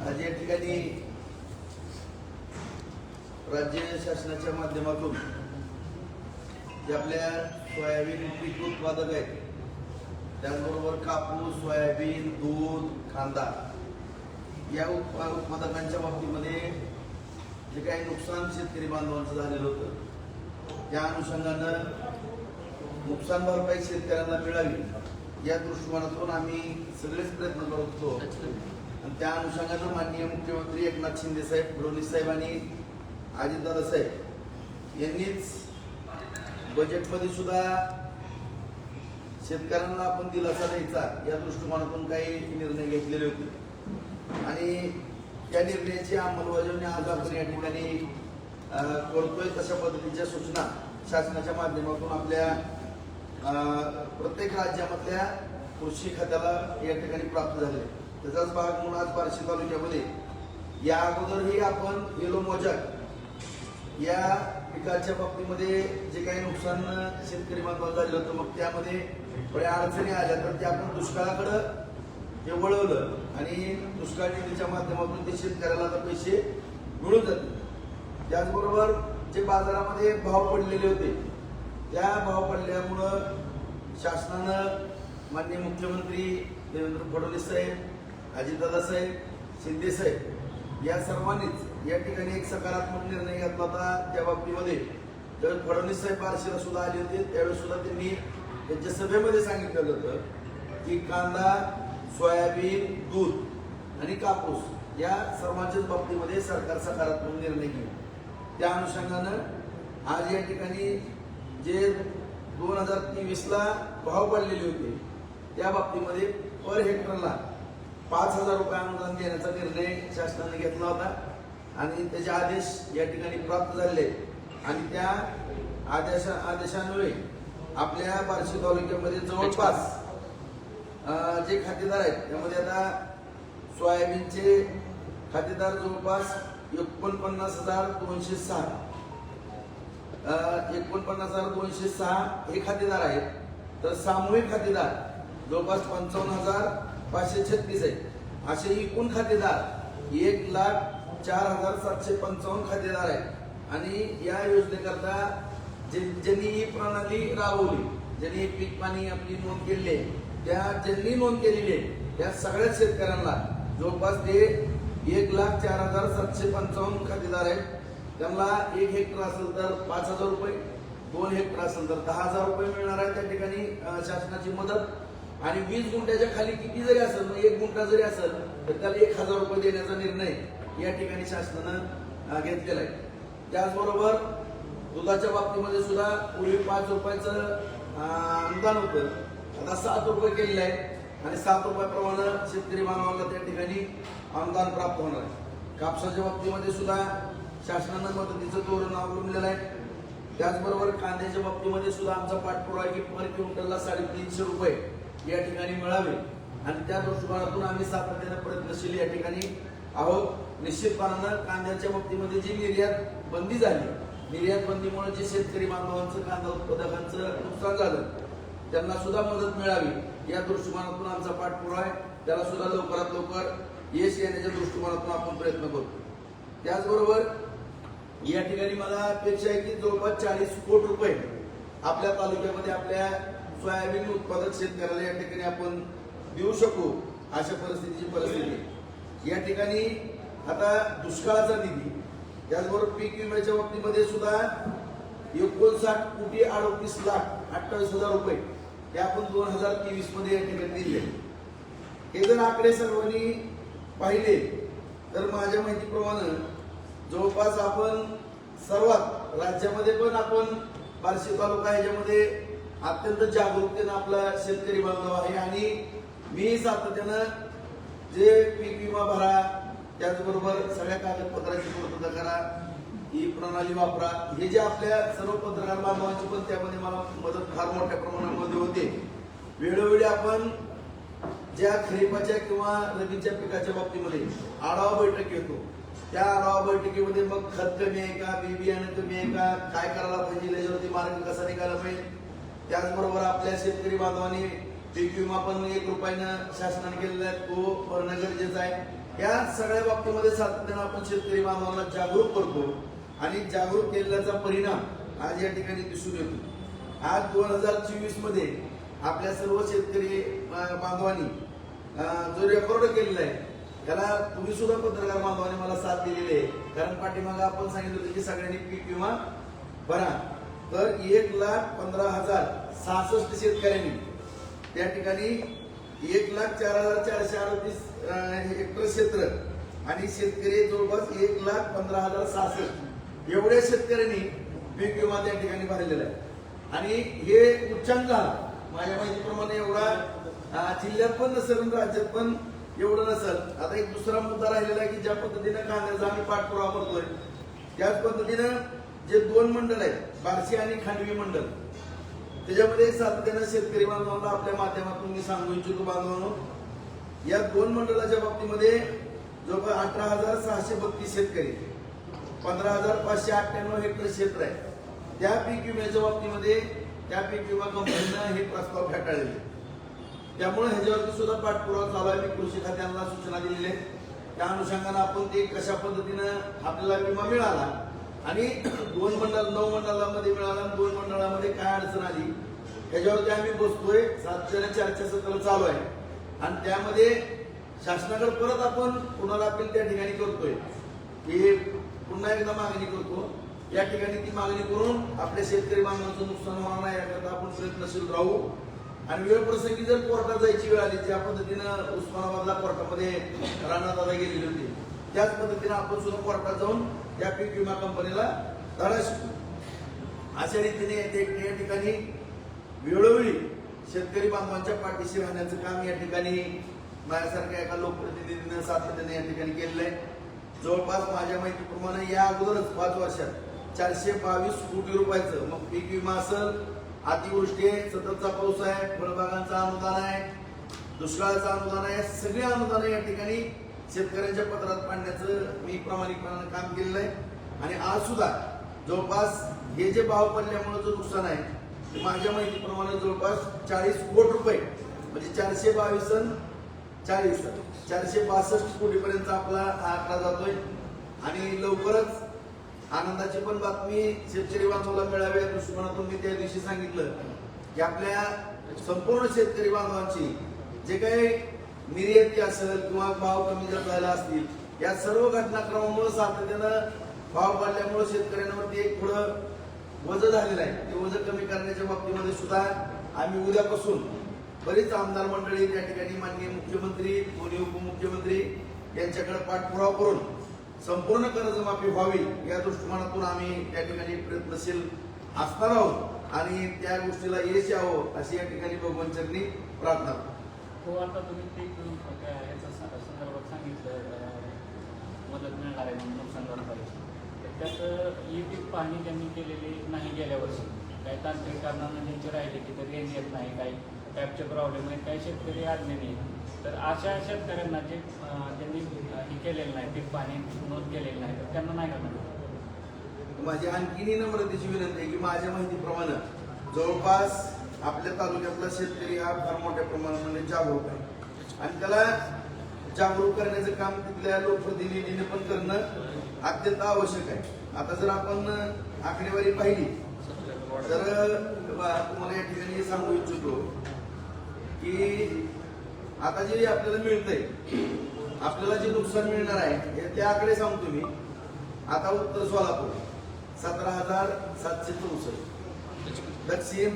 आज या ठिकाणी राज्य शासनाच्या माध्यमातून जे आपल्या सोयाबीन पीक उत्पादक आहेत त्याचबरोबर कापूस सोयाबीन दूध कांदा या उत्पा उत्पादकांच्या बाबतीमध्ये जे काही नुकसान शेतकरी बांधवांचं झालेलं होतं त्या अनुषंगानं नुकसान भरपाई शेतकऱ्यांना मिळावी या दृष्टिकोनातून आम्ही सगळेच प्रयत्न करत होतो. आणि त्या अनुषंगानं माननीय मुख्यमंत्री एकनाथ शिंदे साहेब फडणवीस साहेब आणि अजितदादा साहेब यांनीच बजेटमध्ये सुद्धा शेतकऱ्यांना आपण दिलासा द्यायचा या दृष्टिकोनातून काही निर्णय घेतलेले होते. आणि त्या निर्णयाची अंमलबजावणी आज आपण या ठिकाणी करतोय तशा पद्धतीच्या सूचना शासनाच्या माध्यमातून आपल्या प्रत्येक राज्यामधल्या कृषी खात्याला या ठिकाणी प्राप्त झाले. त्याचाच भाग म्हणून आज बार्शी तालुक्यामध्ये. या अगोदरही आपण गेलो मोजक या पिकाच्या बाबतीमध्ये जे काही नुकसान शेतकरी बांधवांना झालं होतं मग त्यामध्ये बऱ्या अडचणी आल्या. तर ते आपण दुष्काळाकडं ते वळवलं आणि दुष्काळ निधीच्या माध्यमातून ते शेतकऱ्याला आता पैसे मिळून जातील. त्याचबरोबर जे बाजारामध्ये भाव पडलेले होते त्या भाव पडल्यामुळं शासनानं माननीय मुख्यमंत्री देवेंद्र फडणवीस साहेब अजितदादा साहेब शिंदे साहेब या सर्वांनीच या ठिकाणी एक सकारात्मक निर्णय घेतला होता त्या बाबतीमध्ये. तर फडणवीस साहेब बार्शीला सुद्धा आले होते. त्यावेळेस सुद्धा त्यांनी त्यांच्या सभेमध्ये सांगितलेलं होतं की कांदा सोयाबीन दूध आणि कापूस या सर्वांच्याच बाबतीमध्ये सरकार सकारात्मक निर्णय घेऊ त्या अनुषंगानं आज या ठिकाणी जे दोन हजार तेवीसला भाव पडलेले होते त्या बाबतीमध्ये पर हेक्टरला पाच हजार रुपये अनुदान देण्याचा निर्णय शासनाने घेतला होता आणि त्याचे आदेश या ठिकाणी प्राप्त झाले. आणि त्या आदेशा आदेशान्वये आपल्या बार्शी तालुक्यामध्ये जवळपास जे खातेदार आहेत त्यामध्ये आता सोयाबीनचे खातेदार जवळपास एकोणपन्नास हजार दोनशे सहा एकोणपन्नास हजार दोनशे सहा हे खातेदार आहेत. तर सामूहिक खातेदार जवळपास पंचावन्न हजार पाचशे छत्तीस आहेत. असे एकूण खातेदार एक लाख चार हजार सातशे पंचावन्न खातेदार आहेत. आणि या योजनेकरता जे ज्यांनी ही प्रणाली राबवली ज्यांनी पीक पाणी आपली नोंद केलेली आहे त्या ज्यांनी नोंद केलेली आहे त्या सगळ्याच शेतकऱ्यांना जवळपास ते एक लाख चार हजार सातशे पंचावन्न खातेदार आहेत. त्यांना एक हेक्टर असेल तर पाच हजार रुपये दोन हेक्टर असेल तर दहा हजार रुपये मिळणार आहे त्या ठिकाणी शासनाची मदत. आणि वीस गुंठ्याच्या खाली किती जरी असेल मग एक गुंठा जरी असेल तर त्याला एक हजार रुपये देण्याचा निर्णय या ठिकाणी शासनानं घेतलेला आहे. त्याचबरोबर दुधाच्या बाबतीमध्ये सुद्धा पूर्वी पाच रुपयाचं अनुदान होतं. आता सात रुपये केलेलं आहे आणि सात रुपयाप्रमाणे शेतकरी बांधवांना त्या ठिकाणी अनुदान प्राप्त होणार आहे. कापसाच्या बाबतीमध्ये सुद्धा शासनानं मदतीचं धोरण अवलंबलेलं आहे. त्याचबरोबर कांद्याच्या बाबतीमध्ये सुद्धा आमचा पाठपुरावा आहे की पर क्विंटलला साडेतीनशे रुपये या ठिकाणी मिळावे. आणि त्या दृष्टिकोनातून आम्ही सातत्याने प्रयत्नशील या ठिकाणी आहोत. निश्चितपणानं कांद्याच्या बाबतीमध्ये जी निर्यात बंदी झाली निर्यात बंदीमुळे जे शेतकरी बांधवांचं कांदा उत्पादकांचं नुकसान झालं त्यांना सुद्धा मदत मिळावी या दृष्टिकोनातून आमचा पाठपुरावा आहे. त्याला सुद्धा लवकरात लवकर यश येण्याच्या दृष्टिकोनातून आपण प्रयत्न करतो त्याचबरोबर या ठिकाणी मला अपेक्षा आहे की जवळपास चाळीस कोटी रुपये आपल्या तालुक्यामध्ये आपल्या सोयाबीन उत्पादक शेतकऱ्याला या ठिकाणी आपण देऊ शकू अशा परिस्थितीची परिस्थिती या ठिकाणी आता दुष्काळाचा निधी त्याचबरोबर पीक विम्याच्या बाबतीमध्ये सुद्धा एकोणसाठ कोटी अडोतीस लाख अठ्ठावीस हजार रुपये ते आपण दोन हजार तेवीसमध्ये या ठिकाणी दिले. हे जर आकडे सर्वांनी पाहिले तर माझ्या माहितीप्रमाणे जवळपास आपण सर्वात राज्यामध्ये पण आपण बार्शी तालुका याच्यामध्ये अत्यंत जागरूकतेनं आपला शेतकरी बांधव आहे आणि मी सातत्यानं जे पीक विमा भरा त्याचबरोबर सगळ्या कागदपत्राची पूर्तता करा ही प्रणाली वापरा. हे जे आपल्या सर्व पत्रकार बांधवांची पण त्यामध्ये मला मदत फार मोठ्या प्रमाणामध्ये होते. वेळोवेळी आपण ज्या खरीपाच्या किंवा रबीच्या पिकाच्या बाबतीमध्ये आढावा बैठक घेतो. त्या आढावा बैठकीमध्ये मग खत कमी आहे का बी बियाणे कमी आहे का काय करायला पाहिजे याच्यावरती मार्ग कसा निघाला पाहिजे? त्याचबरोबर आपल्या शेतकरी बांधवांनी पीक विमा पण एक रुपयानं शासनाने केलेला आहे तो भरणं गरजेचं आहे. या सगळ्या बाबतीमध्ये सातत्यानं आपण शेतकरी बांधवांना जागरूक करतो आणि जागरूक केल्याचा परिणाम आज या ठिकाणी दिसून येतो. आज दोन हजार चोवीसमध्ये आपल्या सर्व शेतकरी बांधवांनी जो रेकॉर्ड केलेला आहे त्याला तुम्ही सुद्धा पत्रकार बांधवाने मला साथ दिलेली आहे. कारण पाठीमागं आपण सांगितलं होतं की सगळ्यांनी पीक विमा भरा. तर एक लाख पंधरा हजार सहासष्ट शेतकऱ्यांनी त्या ठिकाणी एक लाख चार हजार चारशे अडतीस हेक्टर क्षेत्र आणि शेतकरी जवळपास एक लाख पंधरा हजार सहासष्ट एवढ्या शेतकऱ्यांनी पीक विमा त्या ठिकाणी भरलेला आहे. आणि हे उच्चांक माझ्या माहितीप्रमाणे एवढा जिल्ह्यात पण नसेल राज्यात पण एवढं नसेल. आता एक दुसरा मुद्दा राहिलेला आहे की ज्या पद्धतीनं कांद्याचा आम्ही पाठपुरावा करतोय त्याच पद्धतीनं जे दोन मंडळ आहेत बार्शी आणि खांडवी मंडळ त्याच्यामध्ये सातत्यानं शेतकरी बांधवांना आपल्या माध्यमातून मी सांगू इच्छितो बांधवांनो या दोन मंडळाच्या बाबतीमध्ये जवळपास अठरा हजार सहाशे बत्तीस शेतकरी पंधरा हजार पाचशे अठ्ठ्याण्णव हेक्टर क्षेत्र आहे. त्या पीक विम्याच्या बाबतीमध्ये त्या पीक विमा कंपनीनं हे प्रस्ताव फेटाळले त्यामुळे ह्याच्यावरती सुद्धा पाठपुरावा चालू आहे. मी कृषी खात्यांना सूचना दिलेल्या आहेत त्या अनुषंगानं आपण ते कशा पद्धतीनं आपल्याला विमा मिळाला आणि दोन मंडळ नऊ मंडळामध्ये मिळाला आणि दोन मंडळामध्ये काय अडचण आली ह्याच्यावरती आम्ही बसतोय. सात जण चर्चासत्र चालू आहे. आणि त्यामध्ये शासनाकडे परत आपण पुन्हा अपील त्या ठिकाणी करतोय. की पुन्हा एकदा मागणी करतो. या ठिकाणी ती मागणी करून आपल्या शेतकरी बांधवांचं नुकसान होणार नाही याकरता आपण प्रयत्नशील राहू. आणि वेळ प्रसंगी जर कोर्टात जायची वेळ आली ज्या पद्धतीनं उस्मानाबादला कोर्टामध्ये राणादादा गेलेली होती त्याच पद्धतीनं आपण सुद्धा कोर्टात जाऊन त्या पीक विमा कंपनीला धडा शिकू. अशा रीतीने ते या ठिकाणी वेळोवेळी शेतकरी बांधवांच्या पाठीशी राहण्याचं काम या ठिकाणी माझ्यासारख्या एका लोकप्रतिनिधीनं सातत्याने या ठिकाणी केलेलं आहे. जवळपास माझ्या माहितीप्रमाणे या अगोदरच पाच वर्षात चारशे बावीस कोटी रुपयाचं मग पीक विमा असेल अतिवृष्टी आहे सततचा पाऊस आहे फळबागांचं अनुदान आहे दुष्काळाचं अनुदान आहे सगळे अनुदान या ठिकाणी शेतकऱ्यांच्या पत्रात पाडण्याचं मी प्रामाणिकपणानं काम केलेलं आहे. आणि आज सुद्धा जवळपास हे जे भाव पडल्यामुळे जो नुकसान आहे ते माझ्या माहितीप्रमाणे जवळपास चाळीस कोटी रुपये म्हणजे चारशे बावीस चाळीस चारशे बासष्ट कोटीपर्यंत आपला हा आकडा जातोय. आणि लवकरच आनंदाची पण बातमी शेतकरी बांधवाला मिळावी या दृष्टिकोनातून मी त्या दिवशी सांगितलं की आपल्या संपूर्ण शेतकरी बांधवांची जे काही निर्याती असेल किंवा भाव कमी जास्त झाला असतील या सर्व घटनाक्रमामुळे सातत्यानं भाव वाढल्यामुळे शेतकऱ्यांवरती एक पुढं वजन झालेलं आहे. ते वजन कमी करण्याच्या बाबतीमध्ये सुद्धा आम्ही उद्यापासून बरीच आमदार मंडळी त्या ठिकाणी माननीय मुख्यमंत्री दोन्ही उपमुख्यमंत्री यांच्याकडे पाठपुरावा करून संपूर्ण कर्जमाफी व्हावी या दृष्टिकोनातून आम्ही त्या ठिकाणी प्रयत्नशील असणार आहोत आणि त्या गोष्टीला यश यावं अशी या ठिकाणी भगवान चरणी प्रार्थना हो आता तुम्ही ते याच्या संदर्भात सांगितलं मदत मिळणार आहे म्हणून नुकसान भरपाई तर त्यात ई पीक पाहणी त्यांनी केलेली नाही गेल्या वर्षी काही तांत्रिक कारणानं ज्यांची राहिले की तर येत नाही काही टॅपचे प्रॉब्लेम आहेत काही शेतकरी अज्ञानी नाही तर अशा शेतकऱ्यांना जे त्यांनी हे केलेलं नाही पीक पाणी नोंद केलेलं नाही तर त्यांना नाही करणार माझी आणखीनही नम्रतेची विनंती आहे की माझ्या माहितीप्रमाणे जवळपास आपल्या तालुक्यातला शेतकरी हा फार मोठ्या प्रमाणामध्ये जागरूक आहे. आणि त्याला जागरूक करण्याचं काम तिथल्या लोकप्रतिनिधीने पण करणं अत्यंत आवश्यक आहे. आता जर आपण आकडेवारी पाहिली तर बा- तुम्हाला या ठिकाणी सांगू इच्छितो की आता जे आपल्याला मिळतंय आपल्याला जे नुकसान मिळणार आहे हे ते आकडे सांगतो मी आता उत्तर सोलापूर सतरा हजार सातशे चौसष्ट. दक्षिण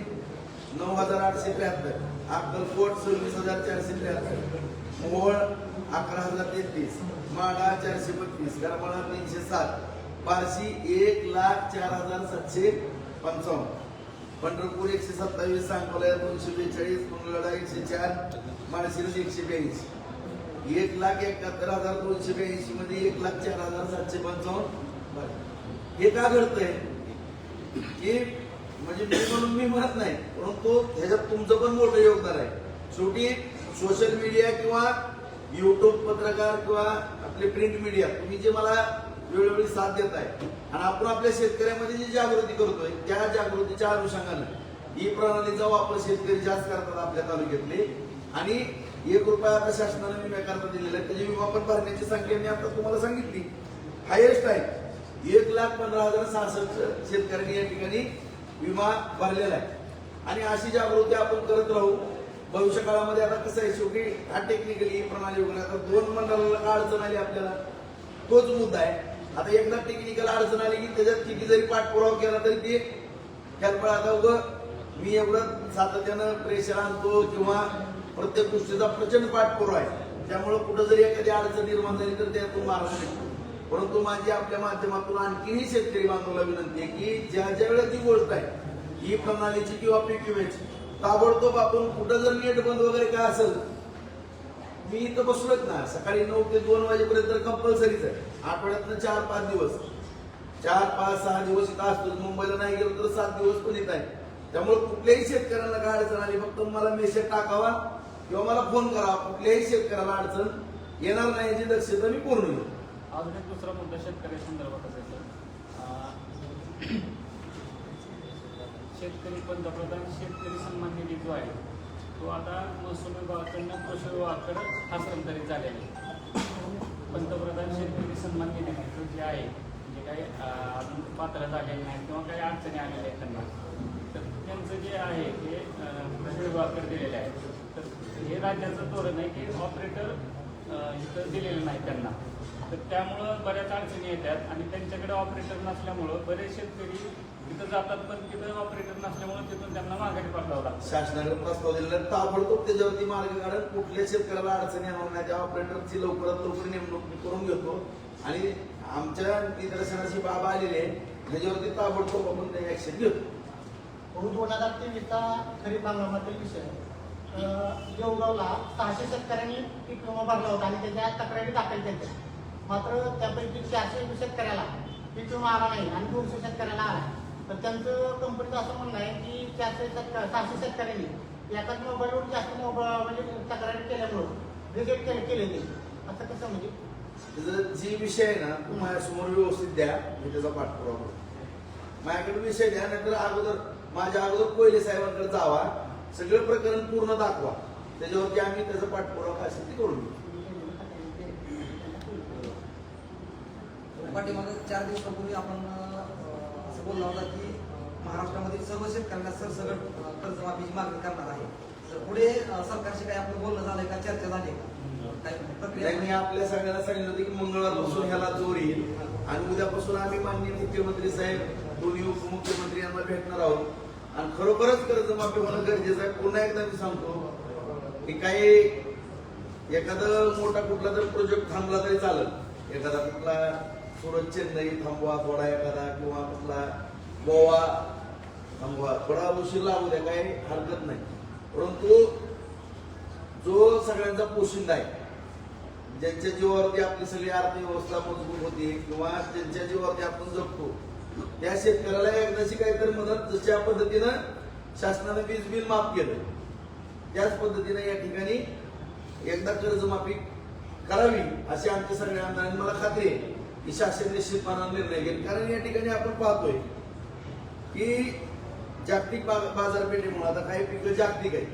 नऊ हजार आठशे त्र्याहत्तर. अक्कलकोट सव्वीस हजार चारशे त्र्याहत्तर. मोहोळ अकरा हजार तेहतीस. माडा चारशे बत्तीस गरमाळा तीनशे सात. बार्शी एक लाख चार हजार सातशे पंचावन्न. पंढरपूर एकशे सत्तावीस सांगोला दोनशे बेचाळीस मंगळवेढा एकशे चार माळशिरस एकशे ब्याऐंशी. एक लाख एकाहत्तर हजार दोनशे ब्याऐंशी मध्ये एक लाख चार हजार सातशे पंचावन्न. हे का घडतंय? की म्हणजे मी म्हणून मी म्हणत नाही परंतु ह्याच्यात तुमचं पण मोठं योगदान आहे. शेवटी सोशल मीडिया किंवा युट्यूब पत्रकार किंवा आपले प्रिंट मीडिया तुम्ही जे मला वेळोवेळी साथ देत आहे. आणि आपण आपल्या शेतकऱ्यामध्ये जी जागृती करतोय त्या जागृतीच्या अनुषंगानं ही प्रणालीचा वापर शेतकरी जास्त करतात आपल्या तालुक्यातले. आणि एक रुपया आता शासनाने विमा करता दिलेला आहे. त्याची विमा पण भरण्याची संख्या मी आता तुम्हाला सांगितली. हायेस्ट आहे. एक लाख पंधरा हजार सहासष्ट शेतकऱ्यांनी या ठिकाणी विमा भरलेला आहे. आणि अशी जागृती आपण करत राहू. भविष्य काळामध्ये आता कसं आहे शेवटी हा टेक्निकली प्रणाली वगैरे आता दोन मंडळाला अडचण आली आपल्याला? तोच मुद्दा आहे. आता एकदा टेक्निकल अडचण आली की त्याच्यात किती जरी पाठपुरावा केला तरी ते कल्पना आता उगं. मी एवढं सातत्यानं प्रेशर आणतो किंवा प्रत्येक गोष्टीचा प्रचंड पाठपुरावा आहे. त्यामुळे कुठं जरी एखादी अडचण निर्माण झाली तर त्यातून मार्ग निघतो परंतु माझी आपल्या माध्यमातून आणखीही शेतकरी बांधवाला विनंती आहे की ज्या ज्या वेळेला ती गोष्ट आहे ही प्रणालीची किंवा पीक्यूएची ताबडतोब आपण कुठं जर नेट बंद वगैरे काय असेल मी इथं बसलोच ना सकाळी नऊ ते दोन वाजेपर्यंत कंपल्सरीच आहे. आठवड्यातनं चार पाच दिवस. चार पाच सहा दिवस इथं असतो मुंबईला नाही गेलो तर सात दिवस पण येत आहे. त्यामुळे कुठल्याही शेतकऱ्यांना काय अडचण आली फक्त मला मेसेज टाकावा किंवा मला फोन करावा. कुठल्याही शेतकऱ्याला अडचण येणार नाही याची दक्षता मी पूर्ण घेऊ अजून एक दुसरा मुद्दा शेतकरी संदर्भात असेल सर शेतकरी पंतप्रधान शेतकरी सन्मान निधी जो आहे तो आता महसूल विभागाकडनं कृषी विभागाकडे हस्तांतरित झालेला आहे. पंतप्रधान शेतकरी सन्मान निधी जे आहे जे काही अजून पात्र झालेले नाही किंवा काही अडचणी आलेल्या आहेत त्यांना तर त्यांचं जे आहे ते कृषी विभागाकडे दिलेलं आहे. तर हे राज्याचं धोरण आहे की ऑपरेटर इथं दिलेलं नाही त्यांना. तर त्यामुळं बऱ्याच अडचणी येतात आणि त्यांच्याकडे ऑपरेटर नसल्यामुळं बरेच शेतकरी तिथं जातात पण तिथं ऑपरेटर नसल्यामुळं तिथून त्यांना माघारी पाठवावं लागतं. शासनाकडे प्रस्ताव दिलेला. ताबडतोब त्याच्यावरती मार्ग काढून कुठल्या शेतकऱ्याला अडचणी येणार नाही त्या ऑपरेटरची लवकरात लवकर नेमणूक मी करून घेतो. आणि आमच्या निदर्शनाची बाब आलेली आहे. त्याच्यावरती ताबडतोब आपण काही ऍक्शन घेतो. दोन हजार तेवीसचा खरीप हंगामातील विषय. अं, देवगावला सहाशे शेतकऱ्यांनी पीक विमा भरला होता आणि त्याच्या तक्रारी दाखल केल्या. मात्र त्यापैकी चारशे शेतकऱ्याला पीक विमा आला नाही आणि दोनशे शेतकऱ्याला आला तर त्यांचं कंपनीचं असं म्हणणं आहे की चारशे शेतकरी सहाशे शेतकऱ्यांनी एकाच मोबाईलवर जास्त मोबाईल म्हणजे तक्रारी केल्यामुळं रिजेक्ट केले केले ते. असं कसं म्हणजे? त्याचा जी विषय आहे ना तो माझ्यासमोर व्यवस्थित द्या मी त्याचा पाठपुरावा करतो. माझ्याकडे विषय द्या नाहीतर अगोदर माझ्या अगोदर कोयले साहेबांकडे जावा सगळं प्रकरण पूर्ण दाखवा. त्याच्यावरती आम्ही त्याचा पाठपुरावा काय असेल ते करून घेऊ पाठीमागे चार दिवसापूर्वी आपण असं बोलला होता की अं, महाराष्ट्रामधील सर्व शेतकऱ्यांना सरसकट अं, कर्जमाफीची मागणी करणार आहे. तर पुढे सरकारशी काही आपलं बोलणं झालंय का? चर्चा झाली का? काही प्रक्रिया त्यांनी आपल्या सगळ्यांना सांगितलं होतं की मंगळवारपासून ह्याला जोर येईल. आणि उद्यापासून आम्ही माननीय मुख्यमंत्री साहेब दोन्ही उपमुख्यमंत्री यांना भेटणार आहोत. आणि खरोखरच कर्जमाफी होणं गरजेचं आहे. पुन्हा एकदा मी सांगतो की काही एखादं मोठा कुठला जर प्रोजेक्ट थांबला तरी चालेल. एखादा कुठला सुरत चेन्नई थांबवा थोडा एखादा किंवा कुठला गोवा थांबवा. थोडा उशीर लागू द्या काही हरकत नाही. परंतु जो सगळ्यांचा पोशिंदा आहे ज्यांच्या जीवावरती आपली सगळी अर्थव्यवस्था मजबूत होती किंवा ज्यांच्या जीवावरती आपण जगतो त्या शेतकऱ्याला एकदाची काहीतरी मदत जशा पद्धतीनं शासनाने वीज बिल माफ केलं त्याच पद्धतीनं या ठिकाणी एकदा कर्जमाफी करावी अशी आमच्या सगळ्या आमदारांनी मला खात्री आहे. ही शासन निश्चितपणाने निर्णय घेईल कारण या ठिकाणी आपण पाहतोय की जागतिक बा- बाजारपेठेमुळे आता काही पिकं जागतिक आहेत.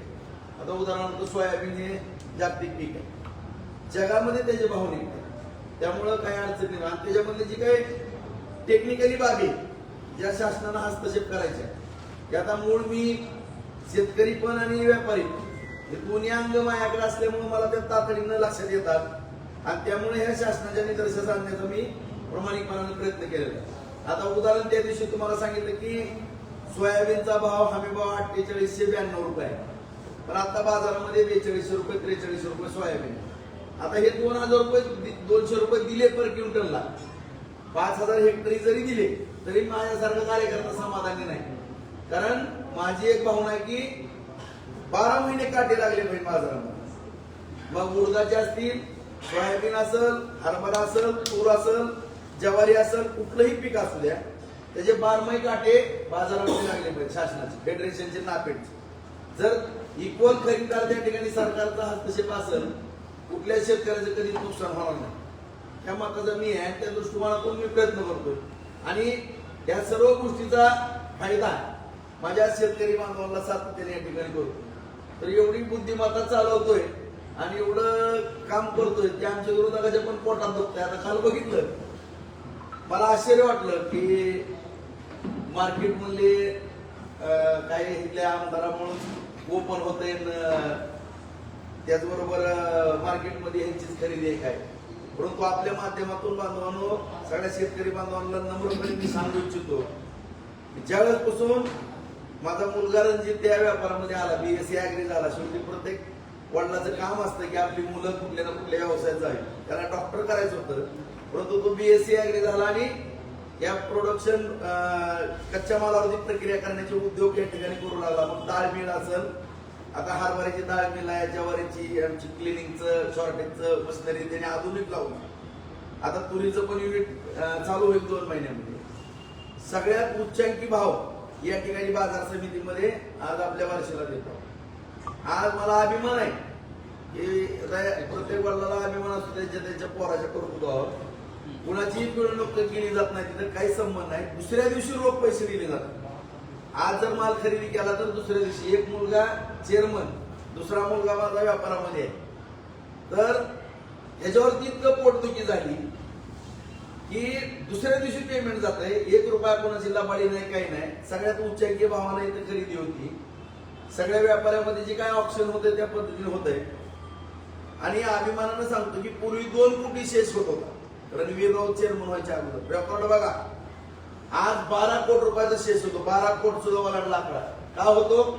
आता उदाहरणार्थ सोयाबीन हे जागतिक पीक आहे. जगामध्ये त्याचे भाव निघतात त्यामुळं काही अडचण नाही. आणि त्याच्यामधले जी काही टेक्निकली बाबी ज्या शासनानं हस्तक्षेप करायच्या आता मूळ मी शेतकरी पण आणि व्यापारी हे दोन्ही अंग माझ्याकडे असल्यामुळे मला त्या तातडीनं लक्षात येतात आणि त्यामुळे ह्या शासनाच्या निदर्शनास आणण्याचा मी प्रामाणिकपणाने प्रयत्न केलेला आता उदाहरण त्या दिवशी तुम्हाला सांगितलं की सोयाबीनचा भाव हमी भाव अठ्ठेचाळीसशे ब्याण्णव रुपये आहे. पण आता बाजारामध्ये बेचाळीसशे रुपये त्रेचाळीसशे रुपये सोयाबीन आता हे दोन हजार रुपये दोनशे रुपये दिले पर क्विंटलला. पाच हजार हेक्टरी जरी दिले तरी माझ्यासारखं कार्यकर्ता समाधानी नाही. कारण माझी एक भावना आहे की बारा महिने काटे लागले पाहिजे बाजारामध्ये. मग उडदाचे असतील सोयाबीन असेल हरभरा असेल तूर असेल ज्वारी असेल कुठलंही पीक असू द्या त्याचे बारमाही काटे बाजारामध्ये लागले पाहिजे शासनाचे फेडरेशनचे नापेडचे. जर इक्वल खरीदार त्या ठिकाणी सरकारचा हस्तक्षेप असेल कुठल्या शेतकऱ्याचं कधी नुकसान होणार नाही. त्या मताचा मी आहे त्या दृष्टिकोनातून मी प्रयत्न करतोय. आणि या सर्व गोष्टीचा फायदा माझ्या शेतकरी बांधवांना सातत्याने या ठिकाणी करतो तर एवढी बुद्धिमत्ता चालवतोय आणि एवढं काम करतोय ते आमच्या विरोधकाच्या पण पोटात दुखतंय. आता काल बघितलं. मला आश्चर्य वाटलं की मार्केट मधले काही इथल्या आमदारामुळे ओपन होते त्याचबरोबर मार्केटमध्ये यांचीच खरेदी आहे. काय परंतु आपल्या माध्यमातून बांधवांनो सगळ्या शेतकरी बांधवांना नम्रपणे मी सांगू इच्छितो की ज्यावेळेसपासून माझा मुलगा रणजित त्या व्यापारामध्ये आला बी एस सी ऍग्री झाला शेवटी प्रत्येक वडिलाचं काम असतं की आपली मुलं कुठल्या ना कुठल्या व्यवसायात जावी. त्याला डॉक्टर करायचं होतं. परंतु तो बीएससी ऍग्री झाला आणि या प्रोडक्शन कच्च्या मालावरती प्रक्रिया करण्याचे उद्योग या ठिकाणी करू लागला. मग डाळ मिल असेल. आता हरभऱ्याची डाळ मिल आहे ज्वारीची आमची क्लिनिंगचं शॉर्टेजचं मशिनरी त्याने आधुनिक लावून. आता तुरीचं पण युनिट चालू होईल दोन महिन्यामध्ये. सगळ्यात उच्चांकी भाव या ठिकाणी बाजार समितीमध्ये आज आपल्या वर्षाला देतो. आज मला अभिमान आहे की प्रत्येक वडिलाला अभिमान असतो त्यांच्या त्यांच्या पोराच्या कर्तृत्वावर. कुणाचीही पिळवणूक केली जात नाही तिथं काही संबंध नाही. दुसऱ्या दिवशी रोख पैसे दिले जातात. आज जर माल खरेदी केला तर दुसऱ्या दिवशी एक मुलगा चेअरमन दुसरा मुलगा माझा व्यापारामध्ये आहे. तर याच्यावरती इतकं पोटदुखी झाली की दुसऱ्या दिवशी पेमेंट जात आहे एक रुपया कोणाची लबाडी नाही काही नाही. सगळ्यात उच्चांकी भावाला इथं खरेदी होती. सगळ्या व्यापाऱ्यामध्ये जे काय ऑप्शन होते त्या पद्धतीने होत आहे आणि अभिमानानं सांगतो की पूर्वी दोन कोटी शेष होत होता. रणवीर राऊत चेअरमन व्हायच्या अगोदर. रेकॉर्ड बघा. आज बारा कोटी रुपयाचा शेष होतो. बारा कोट सुद्धा ओलांडला आकडा का होतो?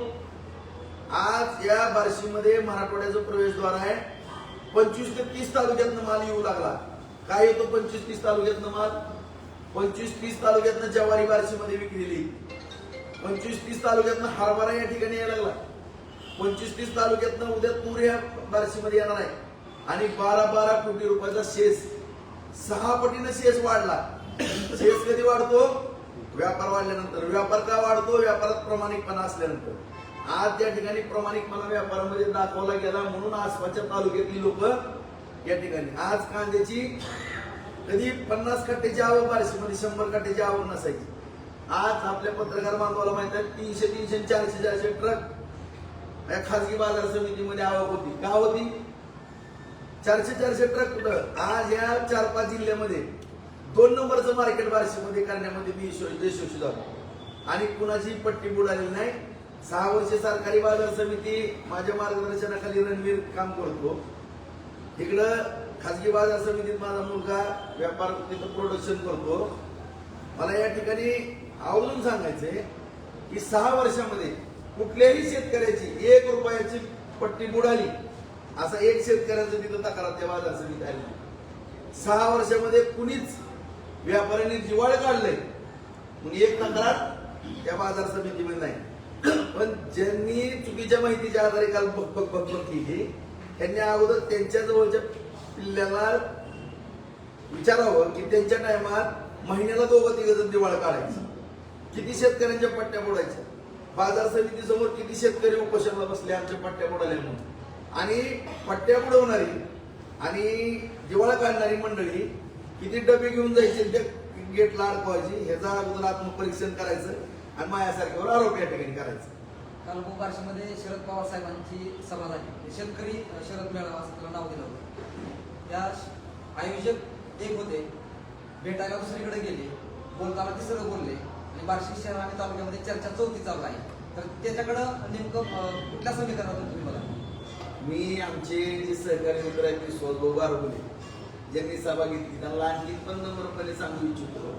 आज या बार्शीमध्ये मराठवाड्याचं प्रवेशद्वार आहे. पंचवीस ते तीस तालुक्यातनं माल येऊ लागला. काय येतो पंचवीस तीस तालुक्यातनं माल? पंचवीस तीस तालुक्यातनं जवारी बार्शीमध्ये विकलेली पंचवीस तीस तालुक्यातनं हरभरा या ठिकाणी यायला लागला. पंचवीस तीस तालुक्यातनं उद्या तूर या बारशीमध्ये येणार आहे. आणि बारा बारा कोटी रुपयाचा शेस. सहा पटीनं शेष वाढला. शेस कधी वाढतो? व्यापार वाढल्यानंतर. व्यापार का वाढतो? व्यापारात प्रामाणिकपणा असल्यानंतर. आज त्या ठिकाणी प्रामाणिकपणा व्यापारामध्ये दाखवला गेला म्हणून आसपासच्या तालुक्यातली लोक या ठिकाणी. आज कांद्याची कधी पन्नास कट्ट्याची आवक बारशीमध्ये शंभर कट्ट्याची आवक नसायची. आज आपल्या पत्रकार बांधवाला माहीत आहे तीनशे तीनशे चारशे चारशे ट्रक या खासगी बाजार समितीमध्ये आवक होती. का होती? चारशे चारशे ट्रक कुठं? आज या चार पाच जिल्ह्यामध्ये दोन नंबरचं मार्केट बार्शीमध्ये करण्यामध्ये मी यशस्वी झालो. आणि कुणाची पट्टी बुडाली नाही. सहा वर्षे सरकारी बाजार समिती माझ्या मार्गदर्शनाखाली रणवीर काम करतो. इकडं खासगी बाजार समितीत माझा मुलगा व्यापार तिथं प्रोडक्शन करतो. मला या ठिकाणी आवर्जून सांगायचंय की सहा वर्षामध्ये कुठल्याही शेतकऱ्याची एक रुपयाची पट्टी बुडाली असा एक शेतकऱ्याचं तिथं तक्रार त्या बाजार समिती आली सहा वर्षामध्ये कुणीच व्यापाऱ्यांनी जिवाळ काढलंय. म्हणून एक तक्रार त्या बाजार समितीमध्ये नाही. पण ज्यांनी चुकीच्या माहितीच्या आधारे काल बघ बघ बघ केली त्यांनी अगोदर त्यांच्या जवळच्या पिल्ल्याला विचारावं की त्यांच्या टायमात महिन्याला दोघं तिघ जण दिवाळ काढायचं. किती शेतकऱ्यांच्या पट्ट्या बुडायच्या बाजार समितीसमोर किती शेतकरी उपोषणाला बसले आमच्या पट्ट्या बुडाल्या म्हणून? आणि पट्ट्या बुडवणारी आणि दिवाळा काढणारी मंडळी किती डबे घेऊन जायचे त्या गेटला अडकवायची ह्याचा अगोदर आत्मपरीक्षण करायचं आणि माझ्यासारख्यावर आरोप या ठिकाणी करायचं. काल बार्शीमध्ये शरद पवार साहेबांची सभा झाली. शेतकरी शरद मेळावा असं त्याला नाव दिलं होतं. त्या आयोजक एक होते. भेटायला दुसरीकडे गेले. बोलताना तिसरं बोलले. आणि बार्शी शहर आणि तालुक्यामध्ये चर्चा चौथी चालू आहे. तर त्याच्याकडं नेमकं कुठल्या समीकरणातून तुम्ही बघा? मी आमचे जे सहकारी मित्र आहेत ते भाऊ गारगुले ज्यांनी सभा घेतली त्यांना आणखी पण नम्रपणे सांगू इच्छितो.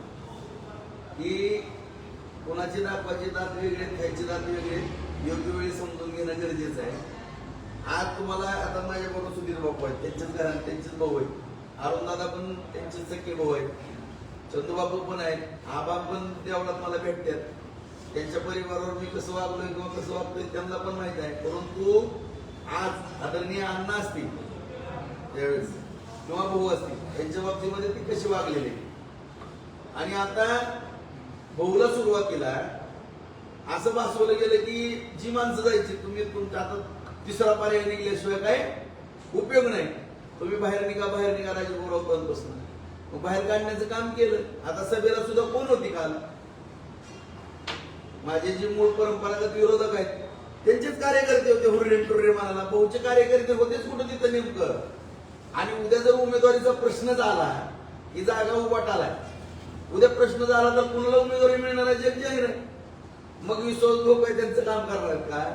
की कोणाचे दाखवायचे दात वेगळे खायचे दात वेगळे योग्य वेळी समजून घेणं गरजेचं आहे. आज तुम्हाला आता माझ्याकडून सुधीर भाऊ आहेत त्यांच्याच घरात त्यांचेच भाऊ आहेत. अरुण दादा पण त्यांचेच सख्खे भाऊ आहेत. चंदूबाबू पण आहेत आबा पण देवळात मला भेटतात. त्यांच्या परिवारावर मी कसं वागलोय किंवा कसं वागतोय त्यांना पण माहीत आहे. परंतु आज आदरणीय अण्णा असतील त्यावेळेस किंवा भाऊ असतील यांच्या बाबतीमध्ये ती कशी वागलेली? आणि आता भाऊला सुरुवात केला. असं भासवलं गेलं की जी माणसं जायची तुम्ही तुमच्या आता तिसरा पर्याय निघल्याशिवाय काय उपयोग नाही. तुम्ही बाहेर निघा बाहेर निघा राजगोराव बसून मग बाहेर काढण्याचं काम केलं. आता सभेला सुद्धा कोण होती काल? माझे जे मूळ परंपरागत विरोधक आहेत त्यांचेच कार्यकर्ते होते हुर्रे टुर्रे म्हणाला. भाऊचे कार्यकर्ते होतेच कुठं तिथं नेमकं? आणि उद्या जर उमेदवारीचा प्रश्नच आला की जागा उभा आलाय उद्या प्रश्न झाला तर कुणाला उमेदवारी मिळणार आहे? जग जाहीर आहे. मग विश्वास लोक आहे त्यांचं काम करणार आहेत काय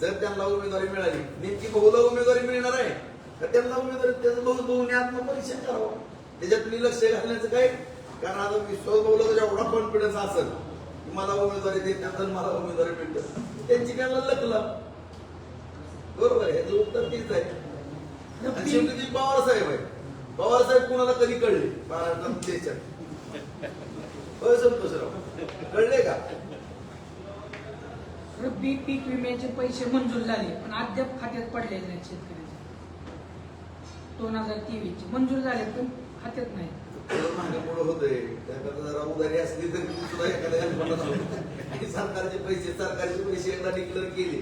जर त्यांना उमेदवारी मिळाली नेमकी भाऊला उमेदवारी मिळणार आहे? तर त्यांना उमेदवारी त्याचं भाऊ भाऊने आत्मपरीक्षण करावं. त्याच्यात मी लक्ष घालण्याचं काय? कारण आता विश्वास भाऊला जर एवढा कॉन्फिडन्स असेल की मला उमेदवारी देतात तर मला उमेदवारी मिळते त्यांची त्यांना लकला बरोबर आहे याचं उत्तर तीच आहे. आणि शेवटी ती पवार साहेब आहे. पवार साहेब कुणाला कधी कळले? महाराष्ट्रात देशात होय संतोषराव. कळले का? रब्बी पीक विम्याचे पैसे मंजूर झाले पण अद्याप खात्यात पडलेले नाहीत शेतकऱ्याचे दोन हजार तेवीस मंजूर झाले पण खात्यात नाही. थोडं होतंय. त्याकरता जरा उधारी असली तरी सुद्धा एखाद्या आणि सरकारचे पैसे सरकारचे पैसे एकदा डिक्लेअर केले.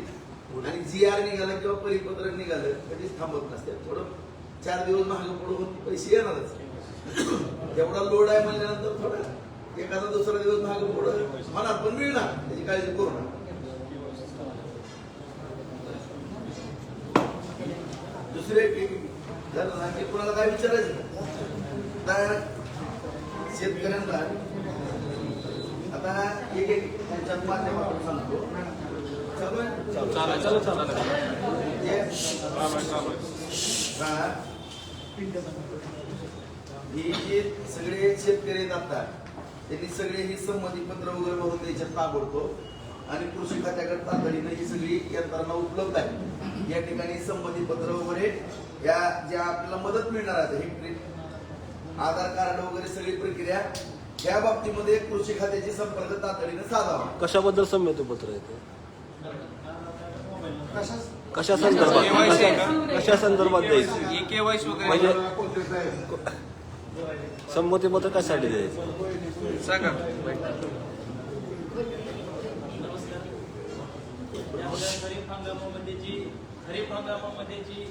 आणि जी आर निघालं किंवा परिपत्रक निघालं कधीच थांबत नसते. थोडं चार दिवस मागे पुढे होऊन पैसे येणारच. एवढा लोड आहे म्हणल्यानंतर थोडा एखादा दुसरा दिवस मागे पुढं मला पण मिळणार. त्याची काळजी करू नका. दुसरे झालं आणखी कोणाला काय विचारायचं? आता शेतकऱ्यांना आता एक एक त्यांच्या माध्यमातून सांगतो? हे- जे सगळे शेतकरी आता त्यांनी सगळे ही संमती पत्र वगैरे भरून द्यायच्यात ताबडतोब आणि कृषी खात्याकडे तातडीनं ही सगळी यंत्रणा उपलब्ध आहे. या ठिकाणी संमती पत्र वगैरे या ज्या आपल्याला मदत मिळणार आहे हेक्टरी आधार कार्ड वगैरे सगळी प्रक्रिया या बाबतीमध्ये कृषी खात्याची संपर्क तातडीनं साधावा. कशाबद्दल संमतीपत्र आहे ते? तसंच कशा संदर्भात? कशा- कशा संदर्भात द्यायचं? म्हणजे संमतीपत्र कशासाठी द्यायचं सांगा त्यामुळे खरीप हंगामामध्ये जी खरीप हंगामामध्ये जी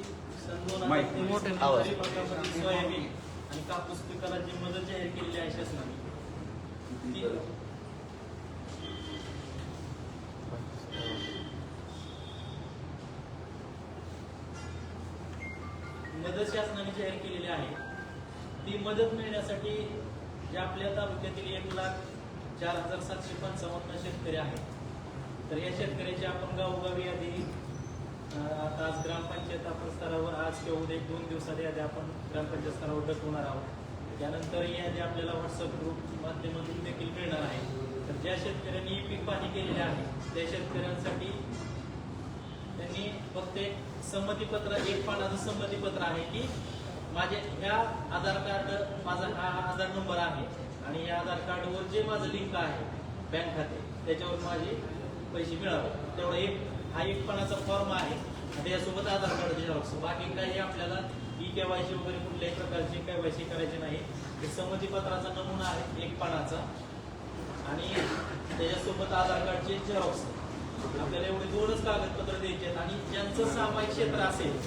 सन दोन हजार माहिती. तेवीस मोठे मध्ये आवाज. खरीप हंगामामध्ये सोयाबीन आणि कापूस पिकाला जी मदत जाहीर केलेली आहे शासनाने मदत शासनाने जाहीर केलेली आहे ती मदत मिळण्यासाठी जे आपल्या तालुक्यातील एक लाख चार हजार सातशे पंचावन्न शेतकरी आहेत तर या शेतकऱ्याची आपण गावोगावी यादी आता आज ग्रामपंचायत आपण स्तरावर आज किंवा उद्या एक दोन दिवसात यादी आपण ग्रामपंचायत स्तरावर दाखवणार आहोत. त्यानंतर ही यादी आपल्याला व्हॉट्सअप ग्रुप माध्यमातून देखील मिळणार आहे. तर ज्या शेतकऱ्यांनी पीक पाणी केलेले आहे त्या शेतकऱ्यांसाठी त्यांनी फक्त एक संमतीपत्र एक पानाचं संमतीपत्र आहे की माझे ह्या आधार कार्ड माझा हा आधार नंबर आहे आणि या आधार कार्डवर जे माझं लिंक आहे बँक खाते त्याच्यावर माझे पैसे मिळावे. तेवढा एक हा एकपणाचा फॉर्म आहे. आणि त्यासोबत आधार कार्ड झेरॉक्स बाकी काही आपल्याला ई केवायसी वगैरे कुठल्याही प्रकारची केवायसी करायची नाही. हे संमतीपत्राचा नमुना आहे एक पानाचा आणि त्याच्यासोबत आधार कार्डचे झेरॉक्स आपल्याला एवढे दोनच कागदपत्र द्यायचे आहेत. आणि ज्यांचं सामायिक क्षेत्र असेल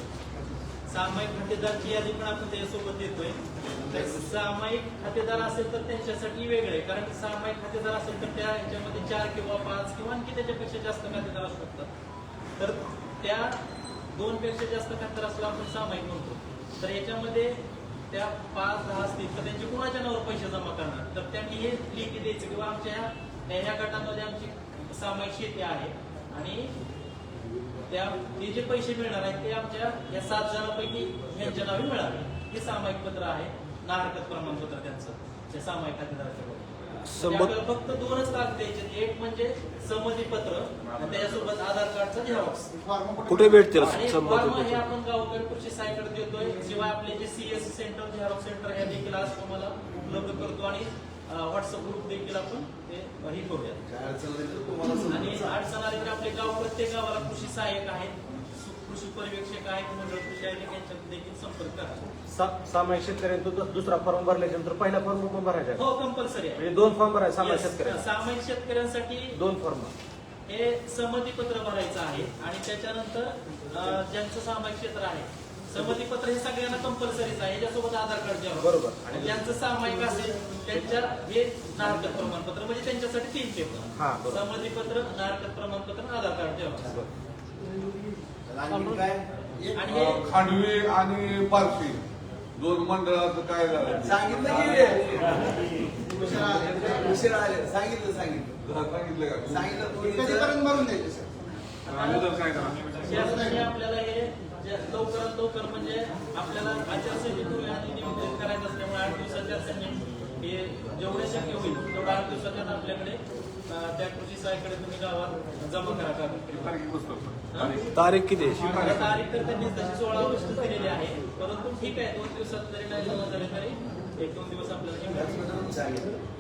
सामायिक खातेदारची यादी पण आपण त्याच्यासोबत देतोय. तर सामायिक खातेदार असेल तर त्यांच्यासाठी वेगळे कारण सामायिक खातेदार असेल तर त्या ह्याच्यामध्ये चार किंवा पाच किंवा आणखी त्याच्यापेक्षा जास्त खातेदार असू शकतात. तर त्या दोन पेक्षा जास्त खातेदार असला आपण सामायिक म्हणतो. तर याच्यामध्ये त्या पाच दहा असतील तर त्यांचे कुणाच्या नावावर पैसे जमा करणार? तर त्यांनी हे लिखी द्यायचं किंवा आमच्या ह्या ह्या गटामध्ये आमची सामायिक शेती आहे. आणि त्या ते जे पैसे मिळणार आहेत ते आमच्या या सात जणांपैकी यांच्या नावे मिळावे हे सामायिक पत्र आहे. नाहरकत प्रमाणपत्र त्यांचं. त्या सामायिक खातेदाराच्या. म्हणजे फक्त दोनच कागद द्यायचे एक म्हणजे संमती पत्र आणि त्याच्यासोबत आधार कार्डचा झेरॉक्स कुठे भेटतील आणि फॉर्म हे आपण गावकरी कृषी सायकडे देतोय. शिवाय आपले जे सीएससी सेंटर झेरॉक्स सेंटर हे देखील आज तुम्हाला उपलब्ध करतो आणि व्हॉट्सअप ग्रुप देखील आपण ते हे करूया आणि. अडचण आली तर आपले गाव प्रत्येक गावाला कृषी सहाय्यक आहेत कृषी पर्यवेक्षक आहेत मंडळ कृषी आहेत यांच्यात देखील संपर्क करा सामायिक शेतकऱ्यांनी दुसरा फॉर्म भरल्याच्या पहिला फॉर्म पण भरायचा. हो कंपल्सरी आहे म्हणजे दोन फॉर्म भरायचे सामायिक Yes. शेतकऱ्यांना सामायिक शेतकऱ्यांसाठी दोन फॉर्म हे संमतीपत्र भरायचं आहे आणि त्याच्यानंतर ज्यांचं सामायिक क्षेत्र आहे संमती पत्र हे सगळ्यांना कंपल्सरीच आहे. याच्यासोबत आधार कार्ड द्यावं. बरोबर. आणि ज्यांचं सामायिक असेल त्यांच्या हे नाहरकत प्रमाणपत्र म्हणजे त्यांच्यासाठी तीन पेपर हा बरोबर. संमती पत्र नाहरकत प्रमाणपत्र आणि आधार कार्ड द्यावं. आणखी काय? आणि हे खांडवी आणि पारशी. दोन मंडळाचं काय झालं? सांगितलं की उशिरा आले. सांगितलं सांगितलं. सांगितलं का? सांगितलं कधीपर्यंत भरून द्यायचे सर? अगोदर काय करा आपल्याला हे लवकरात लवकर म्हणजे आपल्याला आचारसंहितेपूर्वी आणि नियोजन करायचं असल्यामुळे आठ दिवसाच्या त्यांनी हे जेवढे शक्य होईल तेवढं आठ दिवसाच्या आपल्याकडे त्या कृषी सहाय्याकडे तुम्ही गावात जमा करा. तारखे किती तारीख तर त्यांनी तशी सोळा ऑगस्ट दिलेली आहे. परंतु ठीक आहे दोन दिवसात जरी नाही जमा झाले तरी एक दोन दिवस आपल्याला करायचं. सांगितलं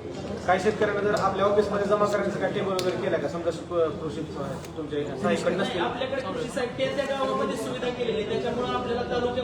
काही शेतकऱ्यांना जर आपल्या ऑफिसमध्ये जमा करायचं काय टेबल वगैरे केलं का? समजा कृषी तुमचे सहाय्यकडे नाही, नसतील आपल्याकडे कृषी साहित्य त्या गावामध्ये सुविधा केलेली त्याच्यामुळे आपल्याला तालुक्या